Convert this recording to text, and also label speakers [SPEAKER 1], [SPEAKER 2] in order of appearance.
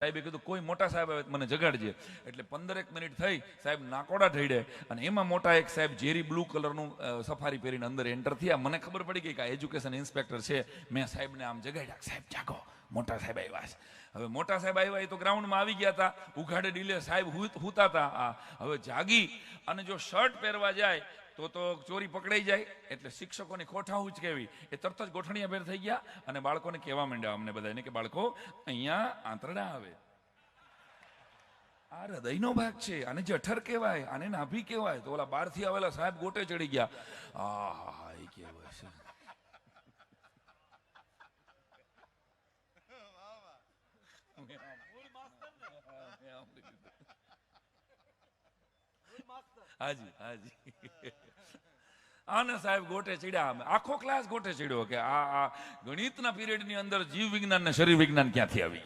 [SPEAKER 1] સાહેબે કીધું, કોઈ મોટા સાહેબ આવે મને જગાડજે. એટલે પંદરેક મિનિટ થઈ, સાહેબ નાકોડા ઢળે અને એમાં મોટા એક સાહેબ ઝેરી બ્લુ કલરનું સફારી પહેરીને અંદર એન્ટર થયા. મને ખબર પડી ગઈ કે આ એજ્યુકેશન ઇન્સ્પેક્ટર છે. મેં સાહેબને આમ જગાડ્યા સાહેબ, જાગો. મોટા સાહેબ આવ્યા છે. હવે મોટા સાહેબ આવ્યા એ તો ગ્રાઉન્ડમાં આવી ગયા હતા. ઉઘાડે ડીલે સાહેબ હુત- હુતા આ, હવે જાગી અને જો શર્ટ પહેરવા જાય તો તો ચોરી પકડાઈ જાય. એટલે શિક્ષકોની ખોઠા ઉચકેવી. એ તરત જ ગોઠણીયા ભેર થઈ ગયા અને બાળકોને કહેવા માંડ્યા અમને બધાને કે બાળકો, અહીંયા આંતરડા આવે. આ હૃદયનો ભાગ છે. આને જઠર કહેવાય, આને નાભી કહેવાય. તો ઓલા બહારથી આવેલા સાહેબ ગોટે ચડી ગયા. આ એ કેવાય હાજી હાજી. આને સાહેબ ગોટે ચડ્યા અમે. આખો ક્લાસ ગોટે ચડ્યો કે આ આ ગણિતના પીરિયડની અંદર જીવ વિજ્ઞાન ને શરીર વિજ્ઞાન ક્યાંથી આવી